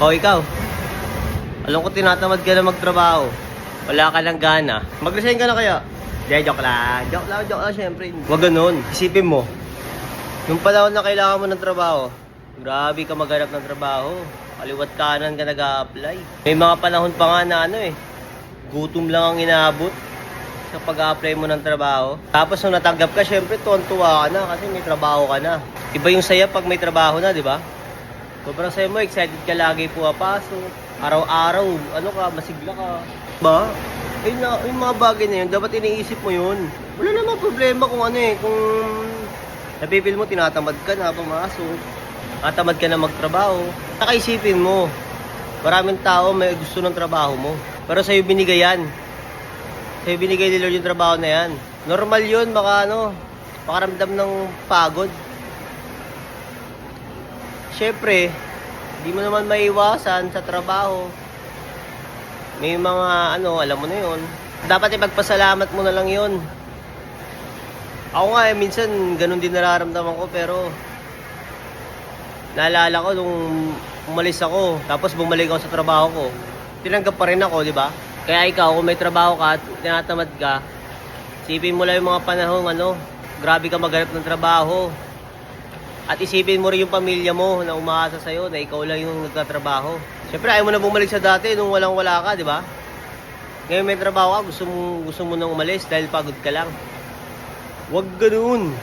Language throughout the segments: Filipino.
O, ikaw. Alam ko tinatamad ka na magtrabaho. Wala ka ng gana. Mag-resign ka na kaya? Hindi, joke lang. Joke lang, joke lang, syempre. Huwag ganun. Isipin mo. Yung panahon na kailangan mo ng trabaho, grabe ka maghanap ng trabaho. Kaliwat kanan ka nag-a-apply. May mga panahon pa nga na ano eh, gutom lang ang inaabot sa pag-apply mo ng trabaho. Tapos nung natanggap ka, syempre tuwan-tuwa ka na kasi may trabaho ka na. Iba yung saya pag may trabaho na, di ba? Sobrang saya mo, excited ka lagi puwapasok. Araw-araw, ano ka, masigla ka. Ba? Ay na, yung mga bagay na yun, dapat iniisip mo yun. Wala namang problema kung ano eh, kung napipil mo, tinatamad ka na pumasok. Tatamad ka na magtrabaho. Nakaisipin mo, maraming tao may gusto ng trabaho mo. Pero sa'yo binigay yan. Sa'yo binigay ni Lord yung trabaho na yan. Normal yun, baka ano, makaramdam ng pagod. Siyempre, hindi mo naman maiwasan sa trabaho. May mga ano, alam mo na yun. Dapat ipagpasalamat mo na lang yun. Ako nga eh, minsan ganun din nararamdaman ko pero naalala ko nung umalis ako, tapos bumalik ako sa trabaho ko. Tinanggap pa rin ako, di ba? Kaya ikaw, kung may trabaho ka at tinatamad ka, isipin mo lang yung mga panahon, ano, grabe ka maghanap ng trabaho. At isipin mo rin yung pamilya mo na umaasa sa'yo na ikaw lang yung nagtatrabaho. Siyempre, ayaw mo na bumalik sa dati nung walang wala ka, di ba? Ngayon may trabaho ka, gusto mo, gusto mo nang umalis dahil pagod ka lang. Huwag ganoon.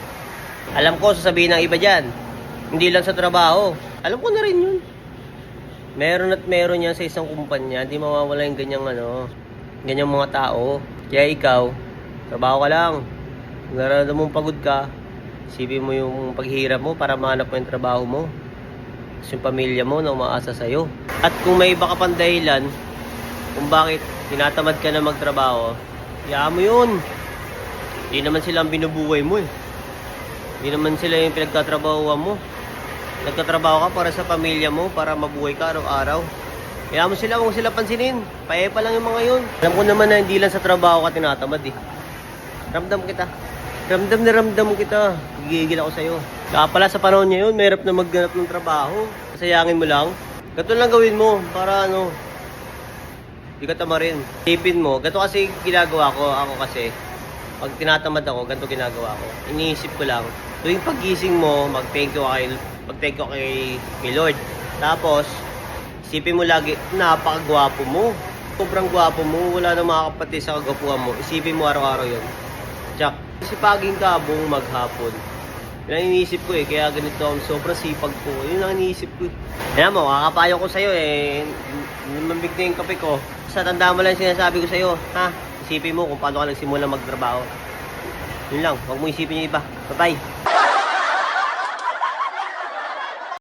Alam ko, sasabihin ng iba dyan, hindi lang sa trabaho. Alam ko na rin yun. Meron at meron yan sa isang kumpanya, hindi mawawala yung ganyang ano, ganyang mga tao. Kaya ikaw, trabaho ka lang. Nararamdaman mong pagod ka, isipin mo yung paghihirap mo para mahanap mo yung trabaho mo. Tapos yung pamilya mo na umaasa sa'yo. At kung may iba ka pang dahilan, kung bakit tinatamad ka na magtrabaho, hayaan mo yun. Hindi naman sila ang binubuhay mo eh. Hindi naman sila yung pinagtatrabahoan mo. Nagtatrabaho ka para sa pamilya mo, para mabuhay ka araw-araw. Kaya mo sila, huwag sila pansinin. Pae pa lang yung mga yun. Alam ko naman na hindi lang sa trabaho ka tinatamad eh. Ramdam kita. Ramdam na ramdam kita. Gigigil ako sa'yo. Kaya pala sa panahon niya yun, mahirap na magganap ng trabaho. Sayangin mo lang. Ganito lang gawin mo para ano, hindi ka tamarin. Tipin mo, ganito kasi ginagawa ko. Ako kasi, pag tinatamad ako, ganito ginagawa ko. Iniisip ko lang, tuwing pagising mo, mag-thank you ka kay, mag-thank you kay, kay Lord. Tapos, isipin mo lagi, napakagwapo mo. Sobrang gwapo mo, wala nang makakapati sa kagwapuhan mo. Isipin mo araw-araw yun. Jack, sipagin ka buong maghapon. Yun ang iniisip ko eh, kaya ganito ang sobrang sipag ko. Yun ang iniisip ko. Kaya mo, kakapayo ko sa'yo eh, lumambig na yung kape ko. Sa tanda mo lang sinasabi ko sa'yo, ha? Isipin mo kung paano ka nagsimula magtrabaho. Yun lang, huwag mo isipin yung iba. Bye-bye!